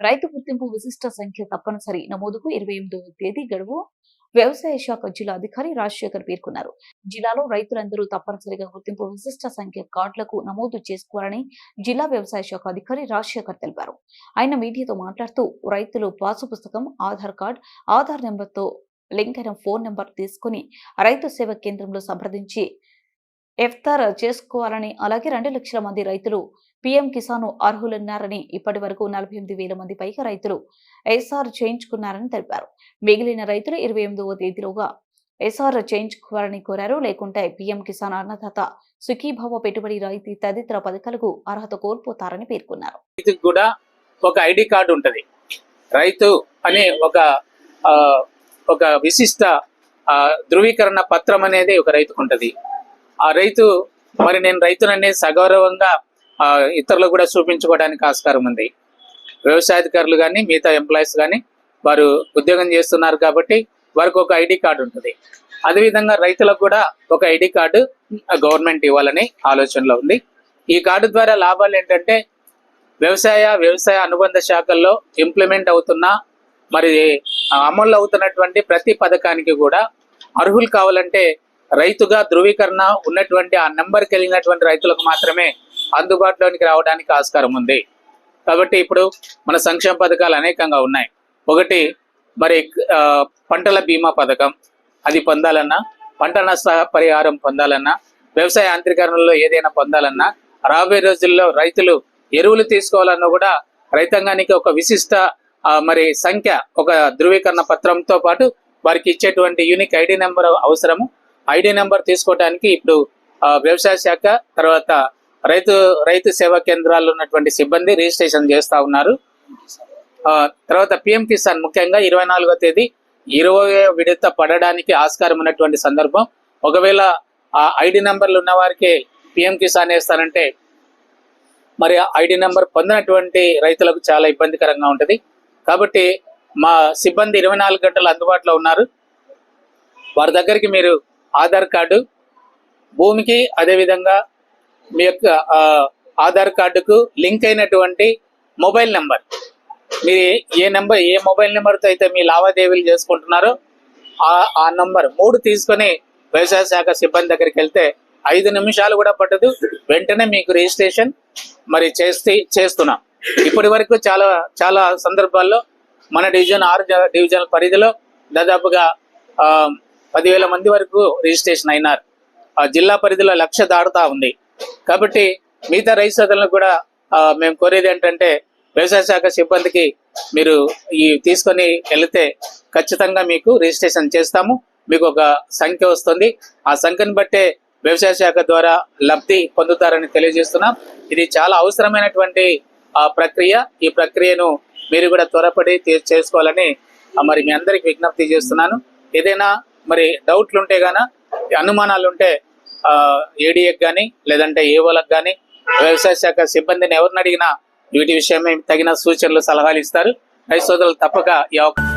రైతు గుర్తింపు విశిష్ట సంఖ్య తప్పనిసరి. నమోదుకు ఇరవై ఎనిమిదవ తేదీ గడువు. వ్యవసాయ శాఖ జిల్లా అధికారి రాజశేఖర్ పేర్కొన్నారు. జిల్లాలో రైతులందరూ తప్పనిసరిగా గుర్తింపు విశిష్ట సంఖ్య కార్డులకు నమోదు చేసుకోవాలని జిల్లా వ్యవసాయ శాఖ అధికారి రాజశేఖర్ తెలిపారు. ఆయన మీడియాతో మాట్లాడుతూ రైతులు పాసు పుస్తకం ఆధార్ కార్డ్ ఆధార్ నెంబర్తో లింక్ అయిన ఫోన్ నెంబర్ తీసుకుని రైతు సేవ కేంద్రంలో సంప్రదించి ఎఫ్తార్ చేసుకోవాలని అలాగే రెండు లక్షల మంది రైతులు పీఎం కిసాన్ అర్హులున్నారని ఇప్పటి వరకు నలభై ఎనిమిది వేల మంది పైగా రైతులు ఎస్ఆర్ చేయించుకున్నారని తెలిపారు. మిగిలిన రైతులు ఇరవై ఎనిమిదవ తేదీలోగా ఎస్ఆర్ చేయించుకోవాలని కోరారు. లేకుంటే పీఎం కిసాన్ అన్నదాత సుఖీభావ పెట్టుబడి రైతు తదితర పథకాలకు అర్హత కోల్పోతారని పేర్కొన్నారు. కూడా ఒక ఐడి కార్డు ఉంటది. రైతు అనే ఒక ఒక విశిష్ట ఆ, ధృవీకరణ పత్రం అనేది ఒక రైతుకు ఉంటది. ఆ రైతు మరి నేను రైతుననేది సగౌరవంగా ఇతరులకు కూడా చూపించుకోవడానికి ఆస్కారం ఉంది. వ్యవసాయాధికారులు కానీ మిగతా ఎంప్లాయీస్ కానీ వారు ఉద్యోగం చేస్తున్నారు కాబట్టి వారికి ఒక ఐడి కార్డు ఉంటుంది. అదేవిధంగా రైతులకు కూడా ఒక ఐడి కార్డు గవర్నమెంట్ ఇవ్వాలని ఆలోచనలో ఉంది. ఈ కార్డు ద్వారా లాభాలు ఏంటంటే వ్యవసాయ వ్యవసాయ అనుబంధ శాఖల్లో ఇంప్లిమెంట్ అవుతున్న మరి అమలు అవుతున్నటువంటి ప్రతి పథకానికి కూడా అర్హులు కావాలంటే రైతుగా ధృవీకరణ ఉన్నటువంటి ఆ నెంబర్ కలిగినటువంటి రైతులకు మాత్రమే అందుబాటులోనికి రావడానికి ఆస్కారం ఉంది. కాబట్టి ఇప్పుడు మన సంక్షేమ పథకాలు అనేకంగా ఉన్నాయి. ఒకటి మరి పంటల బీమా పథకం అది పొందాలన్నా పంట నష్ట పరిహారం పొందాలన్నా వ్యవసాయ యాంత్రీకరణలో ఏదైనా పొందాలన్నా రాబోయే రోజుల్లో రైతులు ఎరువులు తీసుకోవాలన్నా కూడా రైతాంగానికి ఒక విశిష్ట మరి సంఖ్య ఒక ధృవీకరణ పత్రంతో పాటు వారికి ఇచ్చేటువంటి యూనిక్ ఐడి నెంబర్ అవసరము. ఐడి నెంబర్ తీసుకోవడానికి ఇప్పుడు వ్యవసాయ శాఖ తర్వాత రైతు రైతు సేవా కేంద్రాల్లో ఉన్నటువంటి సిబ్బంది రిజిస్ట్రేషన్ చేస్తా ఉన్నారు. తర్వాత పిఎం కిసాన్ ముఖ్యంగా ఇరవై నాలుగో తేదీ ఇరవై విడత పడడానికి ఆస్కారం ఉన్నటువంటి సందర్భం. ఒకవేళ ఆ ఐడి నెంబర్లు ఉన్న వారికి పిఎం కిసాన్ వేస్తారంటే మరి ఐడి నెంబర్ పొందినటువంటి రైతులకు చాలా ఇబ్బందికరంగా ఉంటుంది. కాబట్టి మా సిబ్బంది ఇరవై నాలుగు గంటలు అందుబాటులో ఉన్నారు. వారి దగ్గరికి మీరు ఆధార్ కార్డు భూమికి అదేవిధంగా మీ యొక్క ఆధార్ కార్డుకు లింక్ అయినటువంటి మొబైల్ నెంబర్. మీరు ఏ నెంబర్ ఏ మొబైల్ నెంబర్తో అయితే మీ లావాదేవీలు చేసుకుంటున్నారో ఆ నెంబర్ నంబర్ మూడు తీసుకొని వ్యవసాయ శాఖ సిబ్బంది దగ్గరికి వెళ్తే ఐదు నిమిషాలు కూడా పట్టదు. వెంటనే మీకు రిజిస్ట్రేషన్ మరి చేస్తే చేస్తున్నాం. ఇప్పటి వరకు చాలా చాలా సందర్భాల్లో మన డివిజన్ ఆరు డివిజన్ పరిధిలో దాదాపుగా పదివేల మంది వరకు రిజిస్ట్రేషన్ అయినారు. ఆ జిల్లా పరిధిలో లక్ష దాడుతా ఉంది. కాబట్టి మిగతా రైతు సోదరులకు కూడా మేము కోరేది ఏంటంటే వ్యవసాయ శాఖ సిబ్బందికి మీరు ఈ తీసుకొని వెళితే ఖచ్చితంగా మీకు రిజిస్ట్రేషన్ చేస్తాము. మీకు ఒక సంఖ్య వస్తుంది. ఆ సంఖ్యను బట్టే వ్యవసాయ శాఖ ద్వారా లబ్ధి పొందుతారని తెలియజేస్తున్నాం. ఇది చాలా అవసరమైనటువంటి ఆ, ప్రక్రియ. ఈ ప్రక్రియను మీరు కూడా త్వరపడి చేసుకోవాలని మరి మీ అందరికి విజ్ఞప్తి చేస్తున్నాను. ఏదైనా మరి డౌట్లు ఉంటే గాన అనుమానాలు ఉంటే ఏడీఏకి కానీ లేదంటే ఏవోలకు కానీ వ్యవసాయ శాఖ సిబ్బందిని ఎవరిని అడిగినా వీటి విషయమే తగిన సూచనలు సలహాలు ఇస్తారు. రైతు సోదరులు తప్పక ఈ అవకాశం